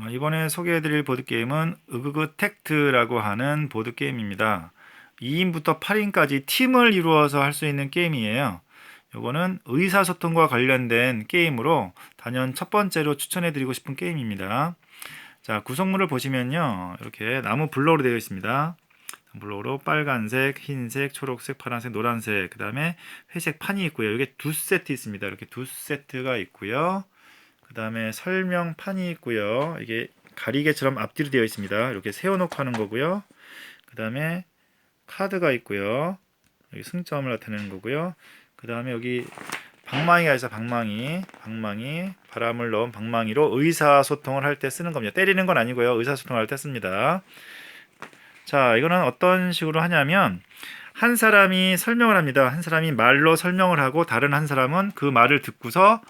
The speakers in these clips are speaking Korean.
어, 이번에 소개해드릴 보드게임은 으그그 텍트라고 하는 보드게임입니다. 2인부터 8인까지 팀을 이루어서 할 수 있는 게임이에요. 이거는 의사소통과 관련된 게임으로 단연 첫 번째로 추천해드리고 싶은 게임입니다. 자, 구성물을 보시면요. 이렇게 나무 블록으로 되어 있습니다. 블록으로 빨간색, 흰색, 초록색, 파란색, 노란색, 그 다음에 회색 판이 있고요. 이게 두 세트 있습니다. 이렇게 두 세트가 있고요. 그 다음에 설명판이 있고요. 이게 가리개처럼 앞뒤로 되어 있습니다. 이렇게 세워놓고 하는 거고요. 그 다음에 카드가 있고요. 여기 승점을 나타내는 거고요. 그 다음에 여기 방망이가 있어 방망이 방망이 바람을 넣은 방망이로 의사소통을 할 때 쓰는 겁니다. 때리는 건 아니고요. 의사소통을 할때 씁니다. 자, 이거는 어떤 식으로 하냐면 한 사람이 설명을 합니다. 한 사람이 말로 설명을 하고 다른 한 사람은 그 말을 듣고서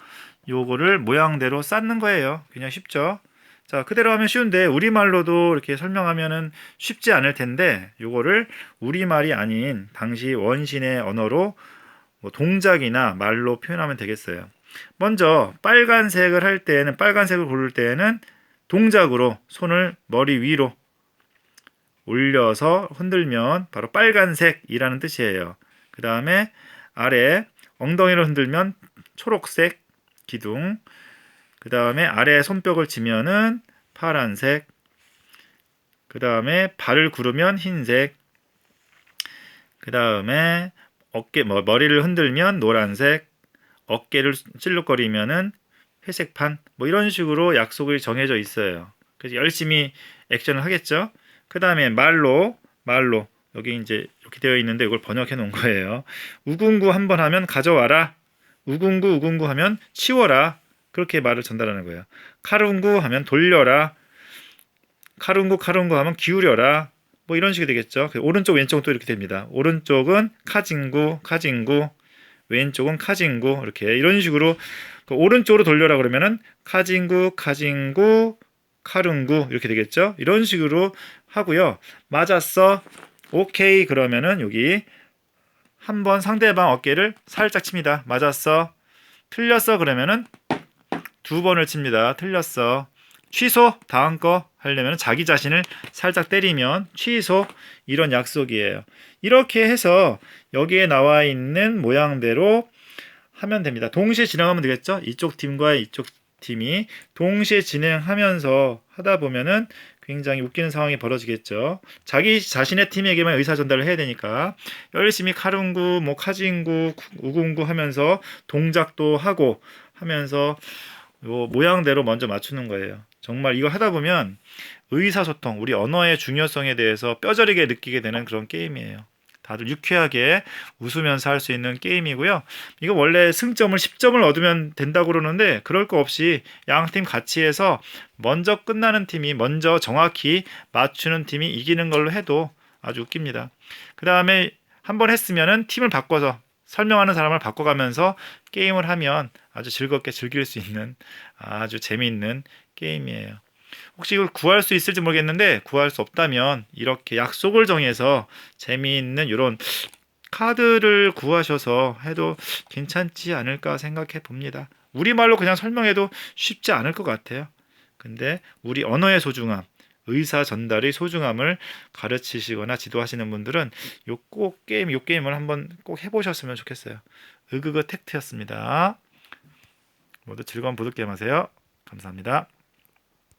요거를 모양대로 쌓는 거예요. 그냥 쉽죠? 자, 그대로 하면 쉬운데 우리말로도 이렇게 설명하면은 쉽지 않을 텐데 요거를 우리말이 아닌 당시 원신의 언어로 뭐 동작이나 말로 표현하면 되겠어요. 먼저 빨간색을 할 때에는 빨간색을 고를 때에는 동작으로 손을 머리 위로 올려서 흔들면 바로 빨간색이라는 뜻이에요. 그 다음에 아래 엉덩이를 흔들면 초록색 기둥. 그 다음에 아래 손뼉을 치면은 파란색. 그 다음에 발을 구르면 흰색. 그 다음에 어깨 뭐 머리를 흔들면 노란색. 어깨를 찔룩거리면은 회색판. 뭐 이런 식으로 약속이 정해져 있어요. 그래서 열심히 액션을 하겠죠. 그 다음에 말로 말로 여기 이제 이렇게 되어 있는데 이걸 번역해 놓은 거예요. 우궁구 한번 하면 가져와라. 우궁구 우궁구 하면 치워라. 그렇게 말을 전달하는 거예요. 카룬구 하면 돌려라. 카룬구 카룬구 하면 기울여라. 뭐 이런 식이 되겠죠. 그 오른쪽 왼쪽은 또 이렇게 됩니다. 오른쪽은 카진구 카진구 왼쪽은 카진구 이렇게 이런 식으로 그 오른쪽으로 돌려라 그러면은 카진구 카진구 카룬구 이렇게 되겠죠. 이런 식으로 하고요. 맞았어. 오케이 그러면은 여기 한번 상대방 어깨를 살짝 칩니다. 맞았어. 틀렸어 그러면은 두 번을 칩니다. 틀렸어. 취소 다음 거 하려면 자기 자신을 살짝 때리면 취소 이런 약속이에요. 이렇게 해서 여기에 나와 있는 모양대로 하면 됩니다. 동시에 진행하면 되겠죠? 이쪽 팀과 이쪽 팀이 동시에 진행하면서 하다 보면은 굉장히 웃기는 상황이 벌어지겠죠. 자기 자신의 팀에게만 의사 전달을 해야 되니까 열심히 카룬구, 뭐 카진구, 우궁구 하면서 동작도 하고 하면서 요 모양대로 먼저 맞추는 거예요. 정말 이거 하다 보면 의사소통, 우리 언어의 중요성에 대해서 뼈저리게 느끼게 되는 그런 게임이에요. 다들 유쾌하게 웃으면서 할 수 있는 게임이고요. 이거 원래 승점을 10점을 얻으면 된다고 그러는데 그럴 거 없이 양 팀 같이 해서 먼저 끝나는 팀이 먼저 정확히 맞추는 팀이 이기는 걸로 해도 아주 웃깁니다. 그 다음에 한번 했으면은 팀을 바꿔서 설명하는 사람을 바꿔가면서 게임을 하면 아주 즐겁게 즐길 수 있는 아주 재미있는 게임이에요. 혹시 이걸 구할 수 있을지 모르겠는데 구할 수 없다면 이렇게 약속을 정해서 재미있는 이런 카드를 구하셔서 해도 괜찮지 않을까 생각해 봅니다. 우리말로 그냥 설명해도 쉽지 않을 것 같아요. 근데 우리 언어의 소중함, 의사 전달의 소중함을 가르치시거나 지도하시는 분들은 요 꼭 게임 요 게임을 한번 꼭 해보셨으면 좋겠어요. 으그그 텍트였습니다. 모두 즐거운 보드 게임 하세요. 감사합니다.